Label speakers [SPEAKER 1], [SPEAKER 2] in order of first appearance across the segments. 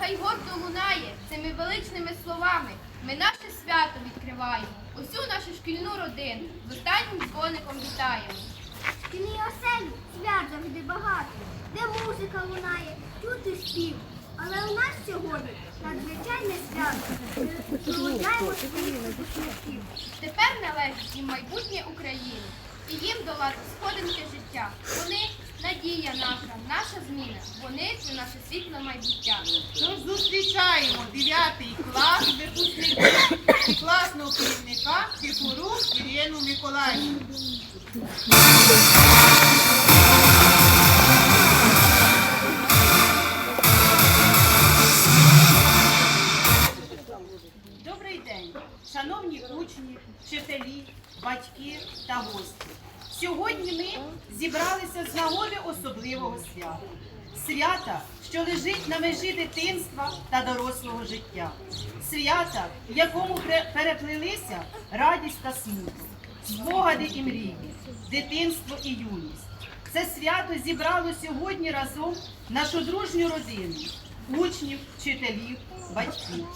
[SPEAKER 1] нехай гордо лунає цими величними словами. Ми наше свято відкриваємо. Усю нашу шкільну родину з останнім дзвоником вітаємо.
[SPEAKER 2] В оселі свят завжди багато, де музика лунає, чути спів. Але у нас сьогодні надзвичайне свято. Ми своїх випускників.
[SPEAKER 1] Тепер належить їм майбутнє України і їм долати сходинки життя. Вони надія наша, наша зміна. Вони це наше світле майбуття.
[SPEAKER 3] Тож зустрічаємо дев'ятий клас випускників класного керівника Кіпуру Ірину Миколаївну. День, шановні учні, вчителі, батьки та гості. Сьогодні ми зібралися з нагоди особливого свята. Свята, що лежить на межі дитинства та дорослого життя. Свята, в якому переплелися радість та смуток, спогади і мрії, дитинство і юність. Це свято зібрало сьогодні разом нашу дружню родину, учнів, вчителів, батьків.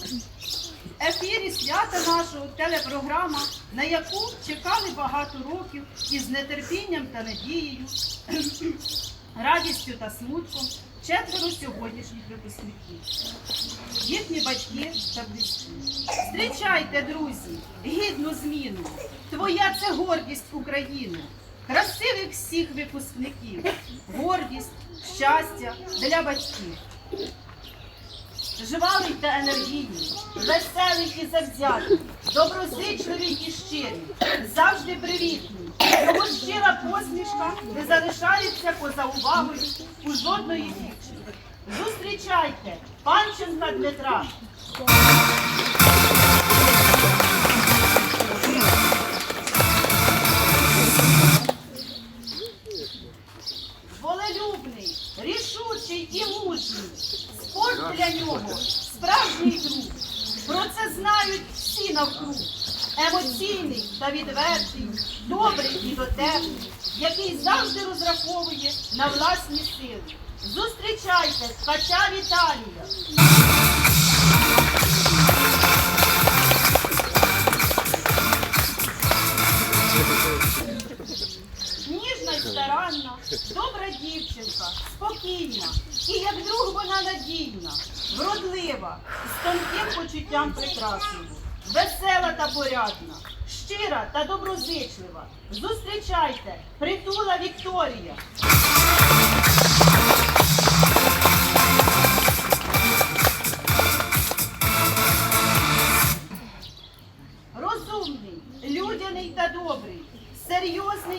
[SPEAKER 3] Ефірі свята нашого телепрограма, на яку чекали багато років із нетерпінням та надією, радістю та смутком четверо сьогоднішніх випускників, їхні батьки та близькі. Зустрічайте, друзі, гідну зміну. Твоя це гордість України, красивих всіх випускників, гордість, щастя для батьків. Жвавий та енергійний, веселий і завзятий, доброзичливий і щирий, завжди привітний. Його щира посмішка не залишається поза увагою у жодної дівчини. Зустрічайте Панченка Дмитра. Волелюбний, рішучий і мужній. Спорт для нього справжній друг. Про це знають всі навкруг. Емоційний та відвертий, добрий і дотепний, який завжди розраховує на власні сили. Зустрічайте ткача Віталія. Добра дівчинка, спокійна, і як друг вона надійна, вродлива, з тонким почуттям прекрасного, весела та порядна, щира та доброзичлива. Зустрічайте, притула Вікторія.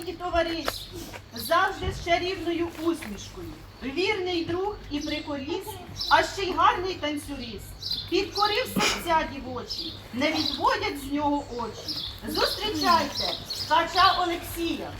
[SPEAKER 3] Серйозний і товариський, завжди з чарівною усмішкою, вірний друг і приколіст, а ще й гарний танцюрист. Підкорив серця дівочі, не відводять з нього очі. Зустрічайте хача Олексія.